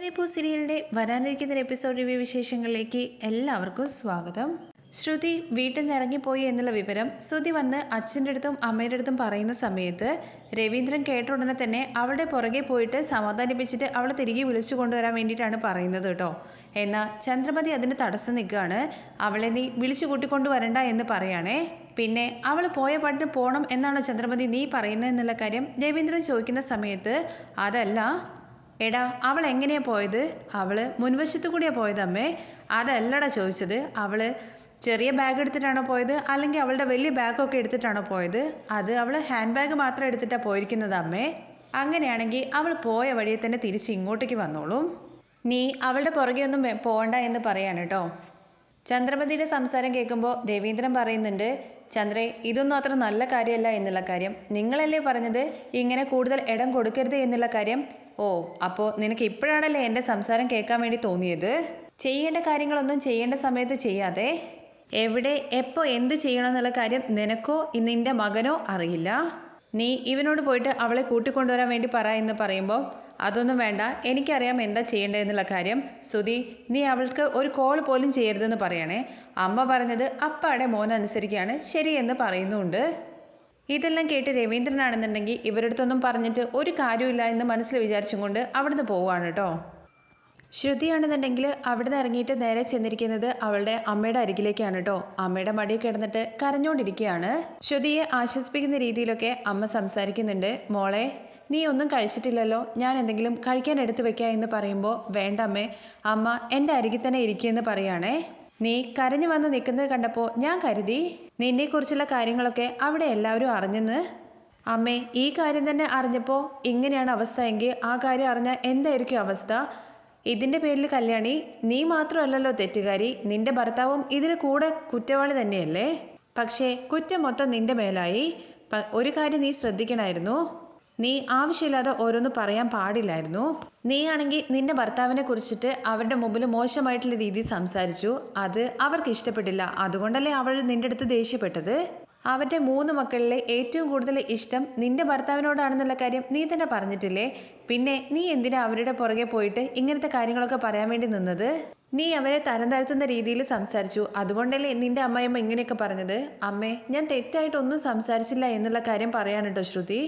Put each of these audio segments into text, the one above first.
ദേവനീപൂ സീരിയലിന്റെ വരാനിരിക്കുന്ന episode review വിശേഷങ്ങളിലേക്ക് എല്ലാവർക്കും സ്വാഗതം. ശ്രുതി വീട്ടിൽ നിന്ന് ഇറങ്ങിപ്പോയി എന്നുള്ള വിവരം ശ്രുതി വന്ന് അച്ഛന്റെ അടുത്തും അമ്മയുടെ അടുത്തും പറയുന്ന സമയത്ത് രവീന്ദ്രൻ കേട്ട ഉടനെ തന്നെ അവളുടെ പുറകെ പോയിട്ട് സമാധാനിപ്പിച്ചിട്ട് അവളെ തിരികെ വിളിച്ചു കൊണ്ടുവരാൻ വേണ്ടിയിട്ടാണ് പറയുന്നത് കേട്ടോ. എന്നാൽ ചന്ദ്രമതി അതിന് തടസ്സം നിൽക്കുകയാണ്. അവളെ നീ വിളിച്ചു കൂട്ടിക്കൊണ്ടുവരണ്ട എന്ന് പറയാണേ. പിന്നെ അവൾ പോയ പാട്ടിന് പോകണം എന്നാണോ ചന്ദ്രമതി നീ പറയുന്നത് എന്നുള്ള കാര്യം രവീന്ദ്രൻ ചോദിക്കുന്ന സമയത്ത് അതല്ല എടാ അവൾ എങ്ങനെയാ പോയത്? അവൾ മുൻവശത്തു കൂടിയാ പോയത് അമ്മേ. അതല്ലടാ ചോദിച്ചത്. അവൾ ചെറിയ ബാഗ് എടുത്തിട്ടാണോ പോയത്? അല്ലെങ്കിൽ അവളുടെ വലിയ ബാഗൊക്കെ എടുത്തിട്ടാണോ പോയത്? അത് അവൾ ഹാൻഡ് ബാഗ് മാത്രം എടുത്തിട്ടാ പോയിരിക്കുന്നത് അമ്മേ. അങ്ങനെയാണെങ്കിൽ അവൾ പോയ വഴിയെ തന്നെ തിരിച്ച് ഇങ്ങോട്ടേക്ക് വന്നോളും. നീ അവളുടെ പുറകെ ഒന്നും പോകണ്ട എന്ന് പറയാണ് കേട്ടോ ചന്ദ്രമതിയുടെ സംസാരം കേൾക്കുമ്പോൾ രവീന്ദ്രൻ പറയുന്നുണ്ട് ചന്ദ്രേ ഇതൊന്നും അത്ര നല്ല കാര്യമല്ല എന്നുള്ള കാര്യം. നിങ്ങളല്ലേ പറഞ്ഞത് ഇങ്ങനെ കൂടുതൽ ഇടം കൊടുക്കരുത് എന്നുള്ള കാര്യം? ഓ അപ്പോൾ നിനക്ക് ഇപ്പോഴാണല്ലേ എന്റെ സംസാരം കേൾക്കാൻ വേണ്ടി തോന്നിയത്? ചെയ്യേണ്ട കാര്യങ്ങളൊന്നും ചെയ്യേണ്ട സമയത്ത് ചെയ്യാതെ? എവിടെ എപ്പോൾ എന്ത് ചെയ്യണം എന്നുള്ള കാര്യം നിനക്കോ നിന്റെ മകനോ അറിയില്ല? നീ ഇവനോട് പോയിട്ട് അവളെ കൂട്ടിക്കൊണ്ടുവരാൻ വേണ്ടി പറ എന്ന് പറയുമ്പോൾ അതൊന്നും വേണ്ട. എനിക്കറിയാം എന്താ ചെയ്യേണ്ടതെന്നുള്ള കാര്യം. സുധി നീ അവൾക്ക് ഒരു കോൾ പോലും ചെയ്യരുതെന്ന് പറയണേ. അമ്മ പറഞ്ഞത് അപ്പാടെ മോൻ അനുസരിക്കുകയാണ് ശരിയെന്ന് പറയുന്നുണ്ട്. ഇതെല്ലാം കേട്ട് രവീന്ദ്രനാണെന്നുണ്ടെങ്കിൽ ഇവരടുത്തൊന്നും പറഞ്ഞിട്ട് ഒരു കാര്യമില്ല എന്ന് മനസ്സിൽ വിചാരിച്ചും കൊണ്ട് അവിടുന്ന് പോവുകയാണ് കേട്ടോ. ശ്രുതിയാണെന്നുണ്ടെങ്കിൽ അവിടുന്ന് ഇറങ്ങിയിട്ട് നേരെ ചെന്നിരിക്കുന്നത് അവളുടെ അമ്മയുടെ അരികിലേക്കാണ് കേട്ടോ. അമ്മയുടെ മടിയിൽ കിടന്നിട്ട് കരഞ്ഞുകൊണ്ടിരിക്കുകയാണ് ശ്രുതിയെ ആശ്വസിപ്പിക്കുന്ന രീതിയിലൊക്കെ അമ്മ സംസാരിക്കുന്നുണ്ട്. മോളെ നീ ഒന്നും കഴിച്ചിട്ടില്ലല്ലോ. ഞാൻ എന്തെങ്കിലും കഴിക്കാൻ എടുത്തു വെക്കാം എന്ന് പറയുമ്പോൾ വേണ്ട അമ്മേ എന്റെ അരികിൽ തന്നെ ഇരിക്കുമെന്ന് പറയുകയാണേ നീ കരഞ്ഞു വന്ന് നിൽക്കുന്നത് കണ്ടപ്പോൾ ഞാൻ കരുതി നിന്നെക്കുറിച്ചുള്ള കാര്യങ്ങളൊക്കെ അവിടെ എല്ലാവരും അറിഞ്ഞെന്ന്. അമ്മേ ഈ കാര്യം തന്നെ അറിഞ്ഞപ്പോൾ ഇങ്ങനെയാണ് അവസ്ഥ എങ്കിൽ ആ കാര്യം അറിഞ്ഞാൽ എന്തായിരിക്കും അവസ്ഥ? ഇതിന്റെ പേരിൽ കല്യാണി നീ മാത്രമല്ലല്ലോ തെറ്റുകാരി. നിന്റെ ഭർത്താവും ഇതിൽ കൂടെ കുറ്റവാളി തന്നെയല്ലേ? പക്ഷേ കുറ്റം മൊത്തം നിന്റെ മേലായി. ഒരു കാര്യം നീ ശ്രദ്ധിക്കണമായിരുന്നു നീ ആവശ്യമില്ലാതെ ഓരോന്ന് പറയാൻ പാടില്ലായിരുന്നു. നീയാണെങ്കിൽ നിന്റെ ഭർത്താവിനെ കുറിച്ചിട്ട് അവരുടെ മുമ്പിൽ മോശമായിട്ടുള്ള രീതിയിൽ സംസാരിച്ചു. അത് അവർക്ക് ഇഷ്ടപ്പെട്ടില്ല. അതുകൊണ്ടല്ലേ അവൾ നിന്റെ അടുത്ത് ദേഷ്യപ്പെട്ടത്? അവരുടെ മൂന്ന് മക്കളിലെ ഏറ്റവും കൂടുതൽ ഇഷ്ടം നിന്റെ ഭർത്താവിനോടാണെന്നുള്ള കാര്യം നീ തന്നെ പറഞ്ഞിട്ടില്ലേ? പിന്നെ നീ എന്തിനാ അവരുടെ പുറകെ പോയിട്ട് ഇങ്ങനത്തെ കാര്യങ്ങളൊക്കെ പറയാൻ വേണ്ടി നിന്നത്? നീ അവരെ തരം താഴ്ത്തുന്ന രീതിയിൽ സംസാരിച്ചു. അതുകൊണ്ടല്ലേ നിന്റെ അമ്മയമ്മ ഇങ്ങനെയൊക്കെ പറഞ്ഞത്? അമ്മേ ഞാൻ തെറ്റായിട്ടൊന്നും സംസാരിച്ചില്ല എന്നുള്ള കാര്യം പറയാനുട്ടോ ശ്രുതി?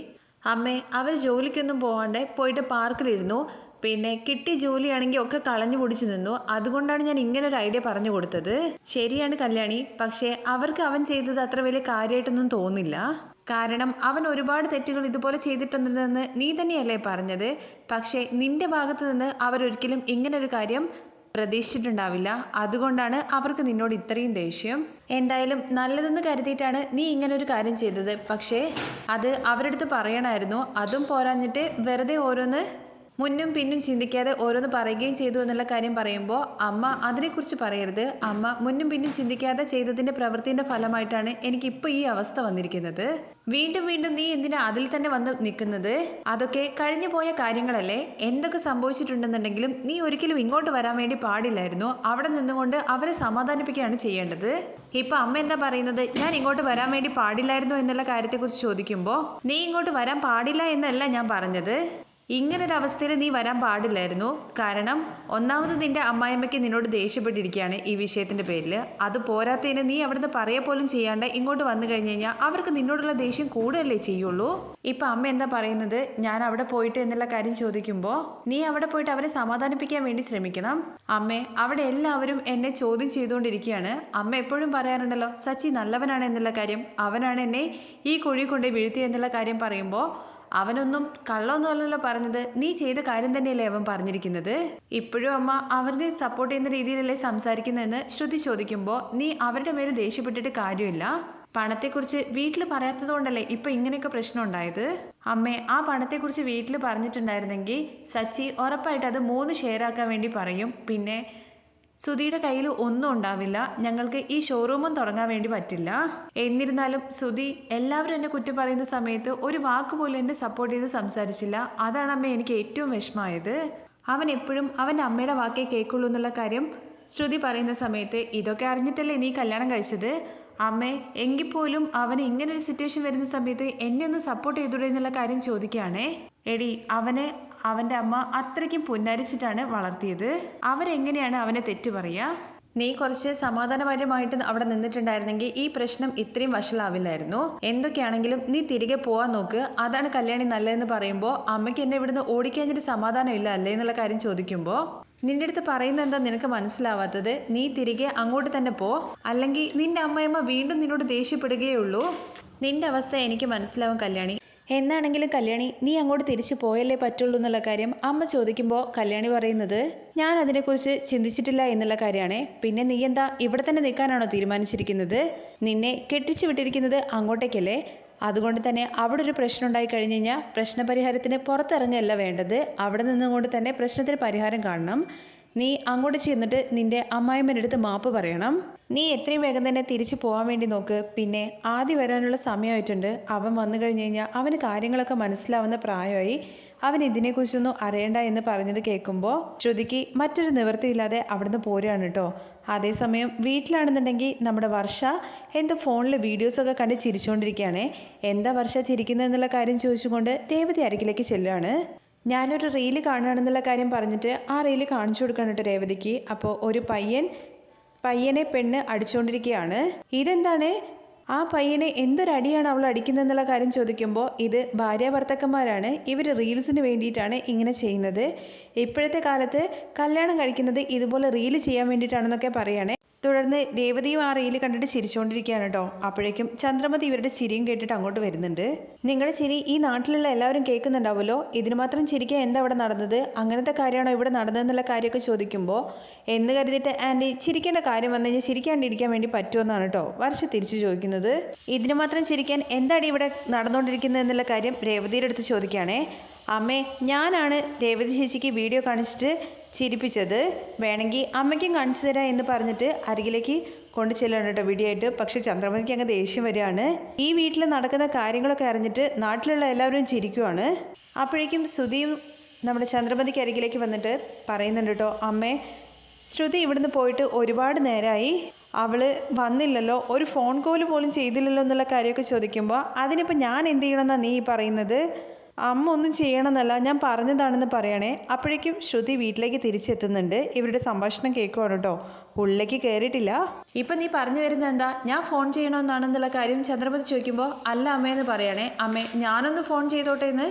അമ്മേ അവർ ജോലിക്കൊന്നും പോവാണ്ട് പോയിട്ട് പാർക്കിലിരുന്നു. പിന്നെ കിട്ടിയ ജോലിയാണെങ്കിൽ ഒക്കെ കളഞ്ഞു പൊടിച്ചു നിന്നു. അതുകൊണ്ടാണ് ഞാൻ ഇങ്ങനെ ഒരു ഐഡിയ പറഞ്ഞു കൊടുത്തത്. ശരിയാണ് കല്യാണി. പക്ഷേ അവർക്ക് അവൻ ചെയ്തത് അത്ര വലിയ കാര്യമായിട്ടൊന്നും തോന്നില്ല. കാരണം അവൻ ഒരുപാട് തെറ്റുകൾ ഇതുപോലെ ചെയ്തിട്ടുണ്ടെന്ന് നീ തന്നെയല്ലേ പറഞ്ഞത്. പക്ഷേ നിന്റെ ഭാഗത്ത് നിന്ന് അവരൊരിക്കലും ഇങ്ങനൊരു കാര്യം പ്രതീക്ഷിച്ചിട്ടുണ്ടാവില്ല. അതുകൊണ്ടാണ് അവർക്ക് നിന്നോട് ഇത്രയും ദേഷ്യം. എന്തായാലും നല്ലതെന്ന് കരുതിയിട്ടാണ് നീ ഇങ്ങനെ ഒരു കാര്യം ചെയ്തത്. പക്ഷേ അത് അവരടുത്ത് പറയണമായിരുന്നു അതും പോരാഞ്ഞിട്ട് വെറുതെ ഓരോന്ന് മുന്നും പിന്നും ചിന്തിക്കാതെ ഓരോന്ന് പറയുകയും ചെയ്തു എന്നുള്ള കാര്യം പറയുമ്പോൾ അമ്മ അതിനെക്കുറിച്ച് പറയരുത്. അമ്മ മുന്നും പിന്നും ചിന്തിക്കാതെ ചെയ്തതിന്റെ പ്രവൃത്തിന്റെ ഫലമായിട്ടാണ് എനിക്കിപ്പോൾ ഈ അവസ്ഥ വന്നിരിക്കുന്നത്. വീണ്ടും വീണ്ടും നീ എന്തിനാ അതിൽ തന്നെ വന്ന് നിൽക്കുന്നത്? അതൊക്കെ കഴിഞ്ഞു പോയ കാര്യങ്ങളല്ലേ? എന്തൊക്കെ സംഭവിച്ചിട്ടുണ്ടെന്നുണ്ടെങ്കിലും നീ ഒരിക്കലും ഇങ്ങോട്ട് വരാൻ വേണ്ടി പാടില്ലായിരുന്നു. അവിടെ നിന്നുകൊണ്ട് അവരെ സമാധാനിപ്പിക്കുകയാണ് ചെയ്യേണ്ടത്. ഇപ്പൊ അമ്മ എന്താ പറയുന്നത്? ഞാൻ ഇങ്ങോട്ട് വരാൻ വേണ്ടി പാടില്ലായിരുന്നു എന്നുള്ള കാര്യത്തെക്കുറിച്ച് ചോദിക്കുമ്പോൾ നീ ഇങ്ങോട്ട് വരാൻ പാടില്ല എന്നല്ല ഞാൻ പറഞ്ഞത്. ഇങ്ങനൊരു അവസ്ഥയിൽ നീ വരാൻ പാടില്ലായിരുന്നു. കാരണം ഒന്നാമത് നിന്റെ അമ്മായിമ്മയ്ക്ക് നിന്നോട് ദേഷ്യപ്പെട്ടിരിക്കുകയാണ് ഈ വിഷയത്തിന്റെ പേരിൽ. അത് പോരാത്തതിന് നീ അവിടുന്ന് പറയ പോലും ചെയ്യാണ്ട് ഇങ്ങോട്ട് വന്നു കഴിഞ്ഞു കഴിഞ്ഞാൽ അവർക്ക് നിന്നോടുള്ള ദേഷ്യം കൂടുതലല്ലേ ചെയ്യുള്ളൂ? ഇപ്പം അമ്മ എന്താ പറയുന്നത്? ഞാൻ അവിടെ പോയിട്ട് എന്നുള്ള കാര്യം ചോദിക്കുമ്പോൾ നീ അവിടെ പോയിട്ട് അവരെ സമാധാനിപ്പിക്കാൻ വേണ്ടി ശ്രമിക്കണം. അമ്മേ അവിടെ എല്ലാവരും എന്നെ ചോദ്യം ചെയ്തുകൊണ്ടിരിക്കുകയാണ്. അമ്മ എപ്പോഴും പറയാറുണ്ടല്ലോ സച്ചി നല്ലവനാണ് എന്നുള്ള കാര്യം അവനാണ് എന്നെ ഈ കുഴി കൊണ്ട് വീഴ്ത്തി എന്നുള്ള കാര്യം പറയുമ്പോൾ അവനൊന്നും കള്ളൊന്നും അല്ലല്ലോ പറഞ്ഞത്. നീ ചെയ്ത കാര്യം തന്നെയല്ലേ അവൻ പറഞ്ഞിരിക്കുന്നത്? ഇപ്പോഴും അമ്മ അവരെ സപ്പോർട്ട് ചെയ്യുന്ന രീതിയിലല്ലേ സംസാരിക്കുന്നതെന്ന് ശ്രുതി ചോദിക്കുമ്പോൾ നീ അവരുടെ മേൽ ദേഷ്യപ്പെട്ടിട്ട് കാര്യമില്ല. പണത്തെക്കുറിച്ച് വീട്ടിൽ പറയാത്തതുകൊണ്ടല്ലേ ഇപ്പൊ ഇങ്ങനെയൊക്കെ പ്രശ്നം ഉണ്ടായത്? അമ്മേ ആ പണത്തെക്കുറിച്ച് വീട്ടിൽ പറഞ്ഞിട്ടുണ്ടായിരുന്നെങ്കിൽ സച്ചി ഉറപ്പായിട്ട് അത് മൂന്ന് ഷെയർ ആക്കാൻ വേണ്ടി പറയും. പിന്നെ സുധിയുടെ കയ്യിൽ ഒന്നും ഉണ്ടാവില്ല. ഞങ്ങൾക്ക് ഈ ഷോറൂമും തുടങ്ങാൻ വേണ്ടി പറ്റില്ല. എന്നിരുന്നാലും സുധി എല്ലാവരും എന്നെ കുറ്റം പറയുന്ന സമയത്ത് ഒരു വാക്ക് പോലും എന്നെ സപ്പോർട്ട് ചെയ്ത് സംസാരിച്ചില്ല. അതാണ് അമ്മ എനിക്ക് ഏറ്റവും വിഷമമായത്. അവൻ എപ്പോഴും അവന്റെ അമ്മയുടെ വാക്കേ കേൾക്കുള്ളൂ എന്നുള്ള കാര്യം ശ്രുതി പറയുന്ന സമയത്ത് ഇതൊക്കെ അറിഞ്ഞിട്ടല്ലേ നീ കല്യാണം കഴിച്ചത്? അമ്മേ എങ്കിൽ പോലും അവന് ഇങ്ങനൊരു സിറ്റുവേഷൻ വരുന്ന സമയത്ത് എന്നെ ഒന്ന് സപ്പോർട്ട് ചെയ്തൂടെ എന്നുള്ള കാര്യം ചോദിക്കുകയാണേ. എടി അവന് അവന്റെ അമ്മ അത്രയ്ക്കും പുന്നരിച്ചിട്ടാണ് വളർത്തിയത്. അവരെങ്ങനെയാണ് അവനെ തെറ്റു പറയുക നീ കുറച്ച് സമാധാനപരമായിട്ട് അവിടെ നിന്നിട്ടുണ്ടായിരുന്നെങ്കിൽ ഈ പ്രശ്നം ഇത്രയും വഷളാവില്ലായിരുന്നു. എന്തൊക്കെയാണെങ്കിലും നീ തിരികെ പോവാൻ നോക്ക്. അതാണ് കല്യാണി നല്ലതെന്ന് പറയുമ്പോൾ അമ്മയ്ക്ക് എന്നെ ഇവിടുന്ന് ഓടിക്കഴിഞ്ഞിട്ട് സമാധാനമില്ല അല്ലേ എന്നുള്ള കാര്യം ചോദിക്കുമ്പോൾ നിന്റെ അടുത്ത് പറയുന്നത് എന്താ നിനക്ക് മനസ്സിലാവാത്തത്? നീ തിരികെ അങ്ങോട്ട് തന്നെ പോ. അല്ലെങ്കിൽ നിന്റെ അമ്മയമ്മ വീണ്ടും നിന്നോട് ദേഷ്യപ്പെടുകയേ ഉള്ളൂ. നിന്റെ അവസ്ഥ എനിക്ക് മനസ്സിലാവും കല്യാണി. എന്നാണെങ്കിലും കല്യാണി നീ അങ്ങോട്ട് തിരിച്ചു പോയല്ലേ പറ്റുള്ളൂ എന്നുള്ള കാര്യം അമ്മ ചോദിക്കുമ്പോൾ കല്യാണി പറയുന്നത് ഞാൻ അതിനെക്കുറിച്ച് ചിന്തിച്ചിട്ടില്ല എന്നുള്ള കാര്യമാണ് പിന്നെ നീ എന്താ ഇവിടെ തന്നെ നിൽക്കാനാണോ തീരുമാനിച്ചിരിക്കുന്നത്? നിന്നെ കെട്ടിച്ചു വിട്ടിരിക്കുന്നത് അങ്ങോട്ടേക്കല്ലേ? അതുകൊണ്ട് തന്നെ അവിടെ ഒരു പ്രശ്നം ഉണ്ടായി കഴിഞ്ഞു കഴിഞ്ഞാൽ പ്രശ്നപരിഹാരത്തിന് പുറത്തിറങ്ങുകയല്ല വേണ്ടത്. അവിടെ നിന്നുകൊണ്ട് തന്നെ പ്രശ്നത്തിന് പരിഹാരം കാണണം. നീ അങ്ങോട്ട് ചെന്നിട്ട് നിന്റെ അമ്മായിമ്മന്റെ അടുത്ത് മാപ്പ് പറയണം. നീ എത്രയും വേഗം തന്നെ തിരിച്ചു പോകാൻ വേണ്ടി നോക്ക്. പിന്നെ ആദ്യം വരാനുള്ള സമയമായിട്ടുണ്ട്. അവൻ വന്നു കഴിഞ്ഞ് കഴിഞ്ഞാൽ അവന് കാര്യങ്ങളൊക്കെ മനസ്സിലാവുന്ന പ്രായമായി. അവൻ ഇതിനെക്കുറിച്ചൊന്നും അറിയണ്ട എന്ന് പറഞ്ഞത് കേൾക്കുമ്പോൾ ശ്രുതിക്ക് മറ്റൊരു നിവൃത്തിയില്ലാതെ അവിടുന്ന് പോരുകയാണ് കേട്ടോ. അതേസമയം വീട്ടിലാണെന്നുണ്ടെങ്കിൽ നമ്മുടെ വർഷ എന്തോ ഫോണിൽ വീഡിയോസൊക്കെ കണ്ട് ചിരിച്ചുകൊണ്ടിരിക്കുകയാണ് എന്താ വർഷ ചിരിക്കുന്നത് എന്നുള്ള കാര്യം ചോദിച്ചുകൊണ്ട് രേവതി അരക്കിലേക്ക് ചെല്ലുകയാണ്. ഞാനൊരു റീൽ കാണുകയാണെന്നുള്ള കാര്യം പറഞ്ഞിട്ട് ആ റീൽ കാണിച്ചു കൊടുക്കണം കേട്ടോ രേവതിക്ക്. അപ്പോൾ ഒരു പയ്യൻ പയ്യനെ പെണ്ണ് അടിച്ചുകൊണ്ടിരിക്കുകയാണ് ഇതെന്താണ്? ആ പയ്യനെ എന്തൊരടിയാണ് അവൾ അടിക്കുന്നതെന്നുള്ള കാര്യം ചോദിക്കുമ്പോൾ ഇത് ഭാര്യ ഭർത്തക്കന്മാരാണ്. ഇവർ റീൽസിന് വേണ്ടിയിട്ടാണ് ഇങ്ങനെ ചെയ്യുന്നത്. ഇപ്പോഴത്തെ കാലത്ത് കല്യാണം കഴിക്കുന്നത് ഇതുപോലെ റീൽ ചെയ്യാൻ വേണ്ടിയിട്ടാണെന്നൊക്കെ പറയുകയാണെ തുടർന്ന് രേവതിയും ആ കണ്ടിട്ട് ചിരിച്ചുകൊണ്ടിരിക്കുകയാണ് കേട്ടോ. അപ്പോഴേക്കും ചന്ദ്രമതി ഇവരുടെ ചിരിയും കേട്ടിട്ട് അങ്ങോട്ട് വരുന്നുണ്ട്. നിങ്ങളുടെ ചിരി ഈ നാട്ടിലുള്ള എല്ലാവരും കേൾക്കുന്നുണ്ടാവുമല്ലോ? ഇതിന് മാത്രം ചിരിക്കാൻ എന്താ അവിടെ നടന്നത്? അങ്ങനത്തെ കാര്യമാണോ ഇവിടെ നടന്നതെന്നുള്ള കാര്യമൊക്കെ ചോദിക്കുമ്പോൾ എന്ന് കരുതിയിട്ട് ആന്റി ചിരിക്കേണ്ട കാര്യം വന്നു കഴിഞ്ഞാൽ ചിരിക്കാണ്ടിരിക്കാൻ വേണ്ടി പറ്റുമെന്നാണ് കേട്ടോ. വർഷ തിരിച്ചു ചോദിക്കുന്നത്. ഇതിന് മാത്രം ചിരിക്കാൻ എന്താണ് ഇവിടെ നടന്നുകൊണ്ടിരിക്കുന്നത് എന്നുള്ള കാര്യം രേവതിയുടെ അടുത്ത് ചോദിക്കുകയാണേ. അമ്മേ ഞാനാണ് രേവതി ചേച്ചിക്ക് വീഡിയോ കാണിച്ചിട്ട് ചിരിപ്പിച്ചത്. വേണമെങ്കിൽ അമ്മയ്ക്കും കാണിച്ചു തരാം എന്ന് പറഞ്ഞിട്ട് അരികിലേക്ക് കൊണ്ടു ചെല്ലാണ് കേട്ടോ വീഡിയോ പക്ഷെ ചന്ദ്രമതിക്ക് അങ്ങ് ദേഷ്യം വരികയാണ്. ഈ വീട്ടിൽ നടക്കുന്ന കാര്യങ്ങളൊക്കെ അറിഞ്ഞിട്ട് നാട്ടിലുള്ള എല്ലാവരും ചിരിക്കുവാണ്. അപ്പോഴേക്കും ശ്രുതിയും നമ്മുടെ ചന്ദ്രമതിക്ക് അരികിലേക്ക് വന്നിട്ട് പറയുന്നുണ്ട് കേട്ടോ അമ്മേ ശ്രുതി ഇവിടുന്ന് പോയിട്ട് ഒരുപാട് നേരമായി അവൾ വന്നില്ലല്ലോ ഒരു ഫോൺ കോൾ പോലും ചെയ്തില്ലല്ലോ എന്നുള്ള കാര്യമൊക്കെ ചോദിക്കുമ്പോൾ അതിനിപ്പോൾ ഞാൻ എന്ത് ചെയ്യണമെന്നാണ് നീ പറയുന്നത്? അമ്മ ഒന്നും ചെയ്യണമെന്നല്ല ഞാൻ പറഞ്ഞതാണെന്ന് പറയണേ. അപ്പോഴേക്കും ശ്രുതി വീട്ടിലേക്ക് തിരിച്ചെത്തുന്നുണ്ട്. ഇവരുടെ സംഭാഷണം കേൾക്കുവാണ് കേട്ടോ. ഉള്ളിലേക്ക് കയറിയിട്ടില്ല. ഇപ്പം നീ പറഞ്ഞു വരുന്നത് എന്താ? ഞാൻ ഫോൺ ചെയ്യണമെന്നാണെന്നുള്ള കാര്യം ചന്ദ്രപതി ചോദിക്കുമ്പോൾ അല്ല അമ്മയെന്ന് പറയണേ. അമ്മേ ഞാനൊന്ന് ഫോൺ ചെയ്തോട്ടെ എന്ന്?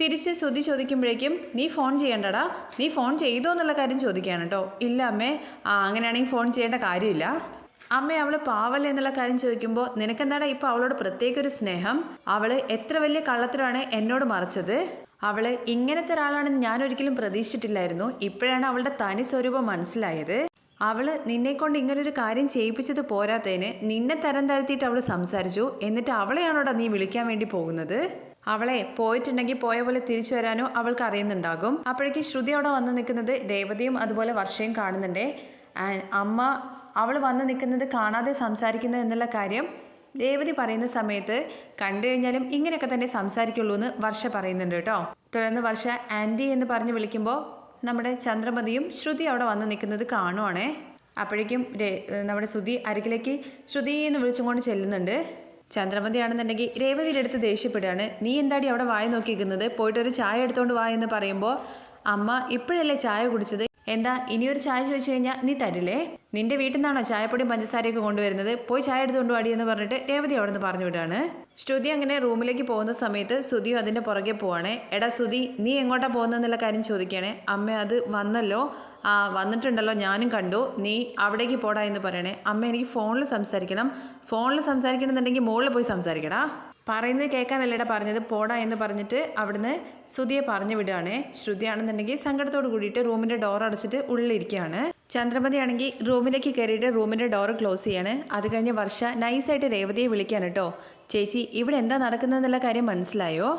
തിരിച്ച് ശ്രുതി ചോദിക്കുമ്പോഴേക്കും നീ ഫോൺ ചെയ്യണ്ടടാ? നീ ഫോൺ ചെയ്തോ എന്നുള്ള കാര്യം ചോദിക്കുകയാണ് കേട്ടോ. ഇല്ല അമ്മേ ആ അങ്ങനെയാണെങ്കിൽ ഫോൺ ചെയ്യേണ്ട കാര്യമില്ല. അമ്മ അവൾ പാവല്ലേ എന്നുള്ള കാര്യം ചോദിക്കുമ്പോൾ നിനക്കെന്താടാ ഇപ്പൊ അവളോട് പ്രത്യേക ഒരു സ്നേഹം? അവൾ എത്ര വലിയ കള്ളത്തിലാണ് എന്നോട് മറച്ചത്? അവൾ ഇങ്ങനത്തെ ഒരാളാണെന്ന് ഞാൻ ഒരിക്കലും പ്രതീക്ഷിച്ചിട്ടില്ലായിരുന്നു. ഇപ്പോഴാണ് അവളുടെ തനി സ്വരൂപം മനസ്സിലായത്. അവൾ നിന്നെ കൊണ്ട് ഇങ്ങനൊരു കാര്യം ചെയ്യിപ്പിച്ചത് പോരാത്തതിന് നിന്നെ തരം താഴ്ത്തിയിട്ട് അവൾ സംസാരിച്ചു. എന്നിട്ട് അവളെയാണോടാ നീ വിളിക്കാൻ വേണ്ടി പോകുന്നത്? അവളെ പോയിട്ടുണ്ടെങ്കിൽ പോയ പോലെ തിരിച്ചു വരാനോ അവൾക്ക് അറിയുന്നുണ്ടാകും. അപ്പോഴേക്കും ശ്രുതി അവിടെ വന്നു നിൽക്കുന്നത് രേവതിയും അതുപോലെ വർഷയും കാണുന്നുണ്ടേ. അമ്മ അവൾ വന്ന് നിൽക്കുന്നത് കാണാതെ സംസാരിക്കുന്നത് എന്നുള്ള കാര്യം രേവതി പറയുന്ന സമയത്ത് കണ്ടു കഴിഞ്ഞാലും ഇങ്ങനെയൊക്കെ തന്നെ സംസാരിക്കുള്ളൂ എന്ന് വർഷ പറയുന്നുണ്ട് കേട്ടോ. തുടർന്ന് വർഷ ആന്റി എന്ന് പറഞ്ഞ് വിളിക്കുമ്പോൾ നമ്മുടെ ചന്ദ്രമതിയും ശ്രുതി അവിടെ വന്ന് നിൽക്കുന്നത് കാണുവാണേ. അപ്പോഴേക്കും നമ്മുടെ ശ്രുതി അരികിലേക്ക് ശ്രുതി എന്ന് വിളിച്ചുകൊണ്ട് ചെല്ലുന്നുണ്ട്. ചന്ദ്രമതി ആണെന്നുണ്ടെങ്കിൽ രേവതിയുടെ അടുത്ത് ദേഷ്യപ്പെടുകയാണ്. നീ എന്താടി അവിടെ വായ നോക്കിയിരിക്കുന്നത്? പോയിട്ട് ഒരു ചായ എടുത്തോണ്ട് വാ എന്ന് പറയുമ്പോൾ അമ്മ ഇപ്പോഴല്ലേ ചായ കുടിച്ചത്? എന്താ ഇനിയൊരു ചായ ചോദിച്ചു കഴിഞ്ഞാൽ നീ തരില്ലേ? നിന്റെ വീട്ടിൽ നിന്നാണോ ചായപ്പൊടിയും പഞ്ചസാരയൊക്കെ കൊണ്ടുവരുന്നത്? പോയി ചായ എടുത്തുകൊണ്ട് വാടി എന്ന് പറഞ്ഞിട്ട് രേവതി അവിടെ നിന്ന് പറഞ്ഞു വിടുകയാണ് ശ്രുതി അങ്ങനെ റൂമിലേക്ക് പോകുന്ന സമയത്ത് സുതിയും അതിന്റെ പുറകെ പോവാണ്. എടാ സുതി നീ എങ്ങോട്ടാ പോകുന്നതെന്നുള്ള കാര്യം ചോദിക്കുകയാണേ. അമ്മ അത് വന്നല്ലോ. ആ വന്നിട്ടുണ്ടല്ലോ ഞാനും കണ്ടു. നീ അവിടേക്ക് പോടാ എന്ന് പറയണേ. അമ്മ എനിക്ക് ഫോണിൽ സംസാരിക്കണം. ഫോണിൽ സംസാരിക്കണമെന്നുണ്ടെങ്കിൽ മുകളിൽ പോയി സംസാരിക്കടാ. പറയുന്നത് കേൾക്കാനല്ലേടാ പറഞ്ഞത് പോടാ എന്ന് പറഞ്ഞിട്ട് അവിടുന്ന് ശ്രുതിയെ പറഞ്ഞു വിടുകയാണ്. ശ്രുതിയാണെന്നുണ്ടെങ്കിൽ സങ്കടത്തോട് കൂടിയിട്ട് റൂമിന്റെ ഡോർ അടച്ചിട്ട് ഉള്ളിലിരിക്കുകയാണ്. ചന്ദ്രമതി ആണെങ്കിൽ റൂമിലേക്ക് കയറിയിട്ട് റൂമിന്റെ ഡോർ ക്ലോസ് ചെയ്യാണ്. അത് കഴിഞ്ഞ് വർഷ നൈസായിട്ട് രേവതിയെ വിളിക്കാൻ കേട്ടോ. ചേച്ചി ഇവിടെ എന്താ നടക്കുന്നതെന്നുള്ള കാര്യം മനസ്സിലായോ?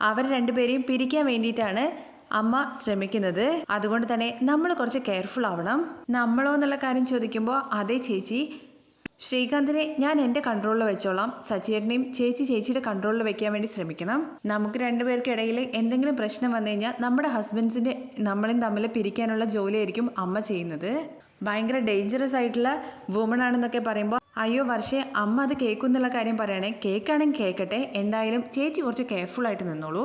അവർ രണ്ടുപേരെയും പിരിക്കാൻ വേണ്ടിയിട്ടാണ് അമ്മ ശ്രമിക്കുന്നത്. അതുകൊണ്ട് തന്നെ നമ്മൾ കുറച്ച് കെയർഫുൾ ആവണം. നമ്മളോ എന്നുള്ള കാര്യം ചോദിക്കുമ്പോൾ അതേ ചേച്ചി ശ്രീകാന്തിനെ ഞാൻ എന്റെ കൺട്രോളിൽ വെച്ചോളാം. സച്ചിയേട്ടനെയും ചേച്ചി ചേച്ചിയുടെ കൺട്രോളിൽ വെക്കാൻ വേണ്ടി ശ്രമിക്കണം. നമുക്ക് രണ്ടുപേർക്കിടയിൽ എന്തെങ്കിലും പ്രശ്നം വന്നു കഴിഞ്ഞാൽ നമ്മുടെ ഹസ്ബൻഡ്സിന്റെ നമ്മളെയും തമ്മിൽ പിരിക്കാനുള്ള ജോലിയായിരിക്കും അമ്മ ചെയ്യുന്നത്. ഭയങ്കര ഡേഞ്ചറസ് ആയിട്ടുള്ള വുമൺ ആണെന്നൊക്കെ പറയുമ്പോൾ അയ്യോ വർഷേ അമ്മ അത് കേൾക്കുന്നുള്ള കാര്യം പറയണേ. കേക്കാണെങ്കിൽ കേൾക്കട്ടെ. എന്തായാലും ചേച്ചി കുറച്ച് കെയർഫുൾ ആയിട്ട് നിന്നോളൂ.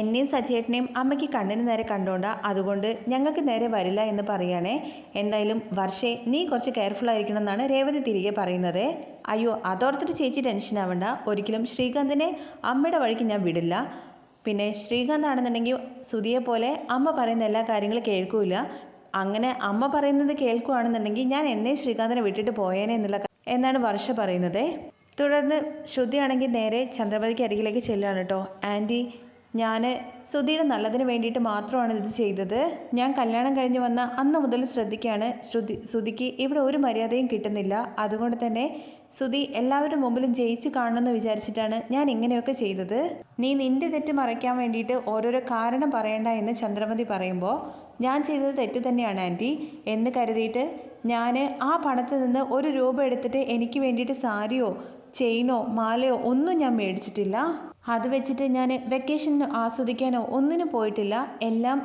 എന്നെയും സച്ചേട്ടനെയും അമ്മയ്ക്ക് കണ്ണിന് നേരെ കണ്ടോണ്ട അതുകൊണ്ട് ഞങ്ങൾക്ക് നേരെ വരില്ല എന്ന് പറയുകയാണേ എന്തായാലും വർഷേ നീ കുറച്ച് കെയർഫുൾ ആയിരിക്കണം എന്നാണ് രേവതി തിരികെ പറയുന്നത്. അയ്യോ അതോർത്തിട്ട് ചേച്ചി ടെൻഷൻ ആവണ്ട. ഒരിക്കലും ശ്രീകാന്തിനെ അമ്മയുടെ വഴിക്ക് ഞാൻ വിടില്ല. പിന്നെ ശ്രീകാന്ത് ആണെന്നുണ്ടെങ്കിൽ സുധിയെ പോലെ അമ്മ പറയുന്ന എല്ലാ കാര്യങ്ങളും കേൾക്കൂല. അങ്ങനെ അമ്മ പറയുന്നത് കേൾക്കുകയാണെന്നുണ്ടെങ്കിൽ ഞാൻ എന്നേ ശ്രീകാന്തിനെ വിട്ടിട്ട് പോയേനെ എന്നുള്ള എന്നാണ് വർഷ പറയുന്നത്. തുടർന്ന് ശ്രുതിയാണെങ്കിൽ നേരെ ചന്ദ്രപതിക്ക് അരികിലേക്ക് ചെല്ലുകയാണ് കേട്ടോ. ആന്റി ഞാൻ ശ്രുതിയുടെ നല്ലതിന് വേണ്ടിയിട്ട് മാത്രമാണ് ഇത് ചെയ്തത്. ഞാൻ കല്യാണം കഴിഞ്ഞ് വന്ന അന്ന് മുതൽ ശ്രദ്ധിക്കുകയാണ്. ശ്രുതി ശ്രുതിക്ക് ഇവിടെ ഒരു മര്യാദയും കിട്ടുന്നില്ല. അതുകൊണ്ട് തന്നെ ശ്രുതി എല്ലാവരുടെ മുമ്പിലും ജയിച്ച് കാണണമെന്ന് വിചാരിച്ചിട്ടാണ് ഞാൻ ഇങ്ങനെയൊക്കെ ചെയ്തത്. നീ നിന്റെ തെറ്റ് മറയ്ക്കാൻ വേണ്ടിയിട്ട് ഓരോരോ കാരണം പറയണ്ട എന്ന് ചന്ദ്രമതി പറയുമ്പോൾ ഞാൻ ചെയ്തത് തെറ്റ് തന്നെയാണ് ആന്റി എന്ന് കരുതിയിട്ട് ഞാൻ ആ പണത്തിൽ നിന്ന് ഒരു രൂപ എടുത്തിട്ട് എനിക്ക് വേണ്ടിയിട്ട് സാരിയോ ചെയിനോ മാലയോ ഒന്നും ഞാൻ മേടിച്ചിട്ടില്ല. അത് വെച്ചിട്ട് ഞാൻ വെക്കേഷൻ ആസ്വദിക്കാനോ ഒന്നിനും പോയിട്ടില്ല. എല്ലാം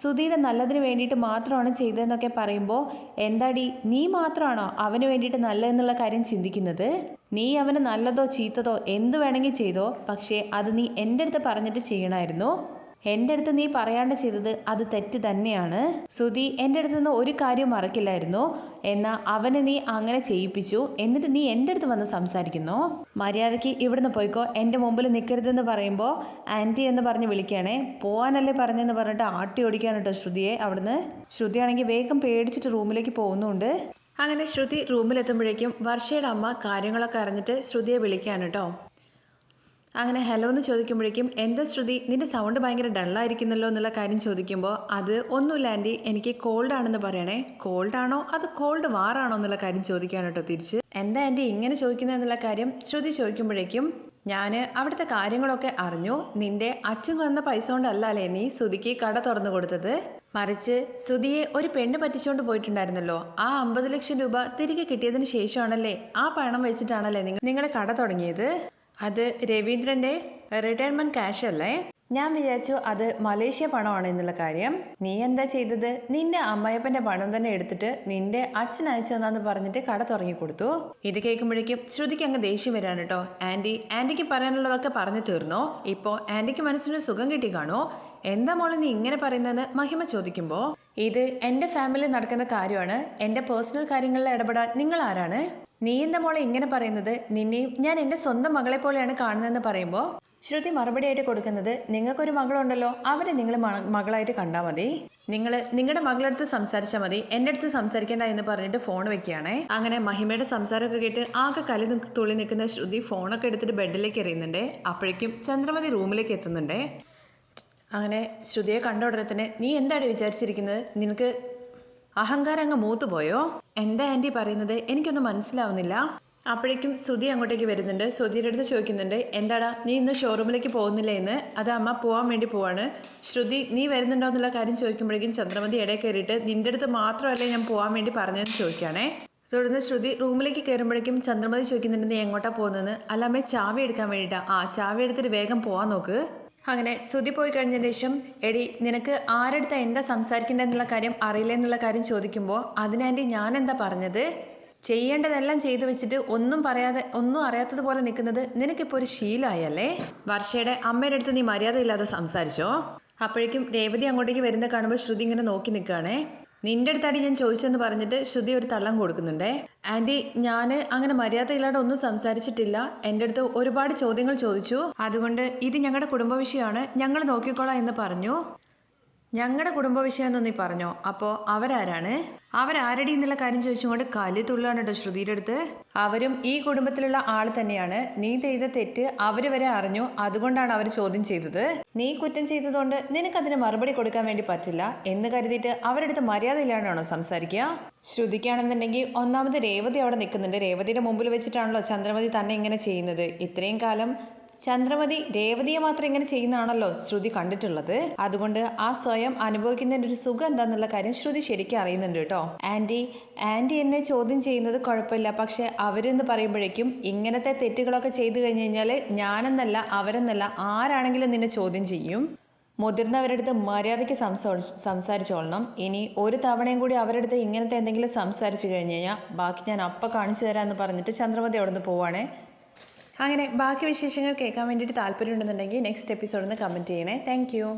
സുധീടെ നല്ലതിന് വേണ്ടിയിട്ട് മാത്രമാണ് ചെയ്തതെന്നൊക്കെ പറയുമ്പോൾ എന്താടി നീ മാത്രമാണോ അവന് വേണ്ടിയിട്ട് നല്ലതെന്നുള്ള കാര്യം ചിന്തിക്കുന്നത്? നീ അവന് നല്ലതോ ചീത്തതോ എന്ത് വേണമെങ്കിൽ ചെയ്തോ പക്ഷേ അത് നീ എന്റെ അടുത്ത് പറഞ്ഞിട്ട് ചെയ്യണമായിരുന്നു എന്റെ അടുത്ത് നീ പറയാണ്ട് ചെയ്തത് അത് തെറ്റ് തന്നെയാണ്. സുധി എന്റെ അടുത്ത് നിന്ന് ഒരു കാര്യവും മറക്കില്ലായിരുന്നു. എന്നാൽ അവനെ നീ അങ്ങനെ ചെയ്യിപ്പിച്ചു. എന്നിട്ട് നീ എന്റെ അടുത്ത് വന്ന് സംസാരിക്കുന്നു? മര്യാദയ്ക്ക് ഇവിടുന്ന് പോയിക്കോ. എന്റെ മുമ്പിൽ നിൽക്കരുതെന്ന് പറയുമ്പോൾ ആന്റി എന്ന് പറഞ്ഞ് വിളിക്കുകയാണേ. പോവാനല്ലേ പറഞ്ഞെന്ന് പറഞ്ഞിട്ട് ആട്ടി ഓടിക്കാൻ കേട്ടോ ശ്രുതിയെ അവിടുന്ന്. ശ്രുതിയാണെങ്കിൽ വേഗം പേടിച്ചിട്ട് റൂമിലേക്ക് പോകുന്നുണ്ട്. അങ്ങനെ ശ്രുതി റൂമിലെത്തുമ്പോഴേക്കും വർഷയുടെ അമ്മ കാര്യങ്ങളൊക്കെ അറിഞ്ഞിട്ട് ശ്രുതിയെ വിളിക്കുകയാണ് കേട്ടോ. അങ്ങനെ ഹലോ എന്ന് ചോദിക്കുമ്പോഴേക്കും എന്താ ശ്രുതി നിന്റെ സൗണ്ട് ഭയങ്കര ഡള്ളായിരിക്കുന്നല്ലോ എന്നുള്ള കാര്യം ചോദിക്കുമ്പോൾ അത് ഒന്നുമില്ല ആന്റി എനിക്ക് കോൾഡ് ആണെന്ന് പറയണേ. കോൾഡ് ആണോ? അത് കോൾഡ് വാറാണോ എന്നുള്ള കാര്യം ചോദിക്കാൻ കേട്ടോ തിരിച്ച്. എന്താ ആന്റി ഇങ്ങനെ ചോദിക്കുന്നത് എന്നുള്ള കാര്യം ശ്രുതി ചോദിക്കുമ്പോഴേക്കും ഞാൻ അവിടുത്തെ കാര്യങ്ങളൊക്കെ അറിഞ്ഞു. നിന്റെ അച്ഛൻ തന്ന പൈസ കൊണ്ടല്ലേ നീ സുധിക്ക് കട തുറന്നു കൊടുത്തത്? മറിച്ച് സുധിയെ ഒരു പെണ്ണ് പറ്റിച്ചുകൊണ്ട് പോയിട്ടുണ്ടായിരുന്നല്ലോ. ആ അമ്പത് ലക്ഷം രൂപ തിരികെ കിട്ടിയതിന് ശേഷമാണല്ലേ ആ പണം വെച്ചിട്ടാണല്ലേ നിങ്ങൾ നിങ്ങൾ കട തുടങ്ങിയത്? അത് രവീന്ദ്രന്റെ റിട്ടയർമെന്റ് ക്യാഷ് അല്ലേ? ഞാൻ വിചാരിച്ചു അത് മലേഷ്യ പണമാണ് എന്നുള്ള കാര്യം. നീ എന്താ ചെയ്തത്? നിന്റെ അമ്മയപ്പന്റെ പണം തന്നെ എടുത്തിട്ട് നിന്റെ അച്ഛൻ അയച്ചതെന്നാന്ന് പറഞ്ഞിട്ട് കട തുടങ്ങി കൊടുത്തു. ഇത് കേൾക്കുമ്പോഴേക്കും ശ്രുതിക്ക് അങ്ങ് ദേഷ്യം വരാണ് കേട്ടോ ആന്റി ആന്റിക്ക് പറയാനുള്ളതൊക്കെ പറഞ്ഞു തീർന്നോ? ഇപ്പോ ആന്റിക്ക് മനസ്സിന് സുഖം കിട്ടി കാണോ എന്താ മോളെ നീ ഇങ്ങനെ പറയുന്നതെന്ന് മഹിമ ചോദിക്കുമ്പോൾ ഇത് എന്റെ ഫാമിലി നടക്കുന്ന കാര്യമാണ്. എന്റെ പേഴ്സണൽ കാര്യങ്ങളിൽ ഇടപെടാൻ നിങ്ങൾ ആരാണ്? നീ എന്താ മോളെ ഇങ്ങനെ പറയുന്നത് നിന്നെയും ഞാൻ എന്റെ സ്വന്തം മകളെ പോലെയാണ് കാണുന്നതെന്ന് പറയുമ്പോൾ ശ്രുതി മറുപടിയായിട്ട് കൊടുക്കുന്നത് നിങ്ങൾക്കൊരു മകളുണ്ടല്ലോ അവരെ നിങ്ങൾ മകളായിട്ട് കണ്ടാൽ മതി. നിങ്ങൾ നിങ്ങളുടെ മകളടുത്ത് സംസാരിച്ചാൽ മതി. എന്റെ അടുത്ത് സംസാരിക്കേണ്ട എന്ന് പറഞ്ഞിട്ട് ഫോൺ വെക്കുകയാണേ. അങ്ങനെ മഹിമയുടെ സംസാരമൊക്കെ കേട്ട് ആകെ കലി തുള്ളി നിൽക്കുന്ന ശ്രുതി ഫോണൊക്കെ എടുത്തിട്ട് ബെഡിലേക്ക് എറിയുന്നുണ്ട്. അപ്പോഴേക്കും ചന്ദ്രമതി റൂമിലേക്ക് എത്തുന്നുണ്ട്. അങ്ങനെ ശ്രുതിയെ കണ്ട ഉടനെ തന്നെ നീ എന്താണ് വിചാരിച്ചിരിക്കുന്നത്? നിനക്ക് അഹങ്കാരം അങ്ങ് മൂത്തുപോയോ എന്താ ആന്റി പറയുന്നത്? എനിക്കൊന്നും മനസ്സിലാവുന്നില്ല. അപ്പോഴേക്കും സുധി അങ്ങോട്ടേക്ക് വരുന്നുണ്ട്. സുധിയുടെ അടുത്ത് ചോദിക്കുന്നുണ്ട് എന്താടാ നീ ഇന്ന് ഷോറൂമിലേക്ക് പോകുന്നില്ല എന്ന്? അത് അമ്മ പോകാൻ വേണ്ടി പോവാണ്. ശ്രുതി നീ വരുന്നുണ്ടോ എന്നുള്ള കാര്യം ചോദിക്കുമ്പോഴേക്കും ചന്ദ്രമതി ഇടയിൽ കയറിയിട്ട് നിന്റെ അടുത്ത് മാത്രമല്ലേ ഞാൻ പോകാൻ വേണ്ടി പറഞ്ഞതെന്ന് ചോദിക്കുകയാണേ? തുടർന്ന് ശ്രുതി റൂമിലേക്ക് കയറുമ്പോഴേക്കും ചന്ദ്രമതി ചോദിക്കുന്നുണ്ട് നീ എങ്ങോട്ടാണ് പോകുന്നതെന്ന്? അല്ല അമ്മേ ചാവി എടുക്കാൻ വേണ്ടിയിട്ടാണ് ആ ചാവി എടുത്തിട്ട് വേഗം പോകാൻ നോക്ക്. അങ്ങനെ ശ്രുതി പോയി കഴിഞ്ഞതിന് ശേഷം എടി നിനക്ക് ആരെടുത്ത എന്താ സംസാരിക്കേണ്ടതെന്നുള്ള കാര്യം അറിയില്ല എന്നുള്ള കാര്യം ചോദിക്കുമ്പോൾ അതിനാന്റി ഞാൻ എന്താ പറഞ്ഞത്? ചെയ്യേണ്ടതെല്ലാം ചെയ്തു വെച്ചിട്ട് ഒന്നും പറയാതെ ഒന്നും അറിയാത്തതുപോലെ നിൽക്കുന്നത് നിനക്കിപ്പോൾ ഒരു ശീലമായല്ലേ വർഷയുടെ അമ്മയുടെ അടുത്ത് നീ മര്യാദയില്ലാതെ സംസാരിച്ചോ? അപ്പോഴേക്കും രേവതി അങ്ങോട്ടേക്ക് വരുന്ന കാണുമ്പോൾ ശ്രുതി ഇങ്ങനെ നോക്കി നിൽക്കുകയാണേ. നിന്റെ അടുത്താടി ഞാൻ ചോദിച്ചെന്ന് പറഞ്ഞിട്ട് ശ്രുതി ഒരു തള്ളം കൊടുക്കുന്നുണ്ടേ. ആന്റി ഞാൻ അങ്ങനെ മര്യാദയില്ലാതെ ഒന്നും സംസാരിച്ചിട്ടില്ല. എന്റെ അടുത്ത് ഒരുപാട് ചോദ്യങ്ങൾ ചോദിച്ചു. അതുകൊണ്ട് ഇത് ഞങ്ങളുടെ കുടുംബ വിഷയമാണ് ഞങ്ങൾ നോക്കിക്കോളാം എന്ന് പറഞ്ഞു. ഞങ്ങളുടെ കുടുംബ വിഷയം നീ പറഞ്ഞോ? അപ്പോൾ അവരാരാണ്? അവരാരടി എന്നുള്ള കാര്യം ചോദിച്ചുകൊണ്ട് കലി തുള്ളാണ് കേട്ടോ ശ്രുതിയുടെ അടുത്ത്. അവരും ഈ കുടുംബത്തിലുള്ള ആൾ തന്നെയാണ്. നീ ചെയ്ത തെറ്റ് അവർ വരെ അറിഞ്ഞു. അതുകൊണ്ടാണ് അവർ ചോദ്യം ചെയ്തത്. നീ കുറ്റം ചെയ്തതുകൊണ്ട് നിനക്കതിന് മറുപടി കൊടുക്കാൻ വേണ്ടി പറ്റില്ല എന്ന് കരുതിയിട്ട് അവരുടെ അടുത്ത് മര്യാദയില്ലാണ്ടാണോ സംസാരിക്കുക ശ്രുതിക്കാണെന്നുണ്ടെങ്കിൽ ഒന്നാമത് രേവതി അവിടെ നിൽക്കുന്നുണ്ട് രേവതിയുടെ മുമ്പിൽ വെച്ചിട്ടാണല്ലോ ചന്ദ്രമതി തന്നെ ഇങ്ങനെ ചെയ്യുന്നത്. ഇത്രയും കാലം ചന്ദ്രമതി രേവതിയെ മാത്രം ഇങ്ങനെ ചെയ്യുന്നതാണല്ലോ ശ്രുതി കണ്ടിട്ടുള്ളത്. അതുകൊണ്ട് ആ സ്വയം അനുഭവിക്കുന്നതിന്റെ ഒരു സുഖം എന്താണെന്നുള്ള കാര്യം ശ്രുതി ശരിക്കും അറിയുന്നുണ്ട് കേട്ടോ. ആന്റി ആന്റി എന്നെ ചോദ്യം ചെയ്യുന്നത് കുഴപ്പമില്ല. പക്ഷെ അവരെന്ന് പറയുമ്പോഴേക്കും ഇങ്ങനത്തെ തെറ്റുകളൊക്കെ ചെയ്തു കഴിഞ്ഞ് കഴിഞ്ഞാൽ ഞാനെന്നല്ല അവരെന്നല്ല ആരാണെങ്കിലും നിന്നെ ചോദ്യം ചെയ്യും. മുതിർന്നവരടുത്ത് മര്യാദയ്ക്ക് സംസാ സംസാരിച്ചോളണം. ഇനി ഒരു തവണയും കൂടി അവരടുത്ത് ഇങ്ങനത്തെ എന്തെങ്കിലും സംസാരിച്ചു കഴിഞ്ഞു കഴിഞ്ഞാൽ ബാക്കി ഞാൻ അപ്പം കാണിച്ചു തരാമെന്ന് പറഞ്ഞിട്ട് ചന്ദ്രമതി അവിടെ നിന്ന് പോവാണേ. അങ്ങനെ ബാക്കി വിശേഷങ്ങൾ കേൾക്കാൻ വേണ്ടിയിട്ട് താല്പര്യമുണ്ടെന്നുണ്ടെങ്കിൽ നെക്സ്റ്റ് എപ്പിസോഡിൽ നിന്ന് കമന്റ് ചെയ്യണേ. താങ്ക്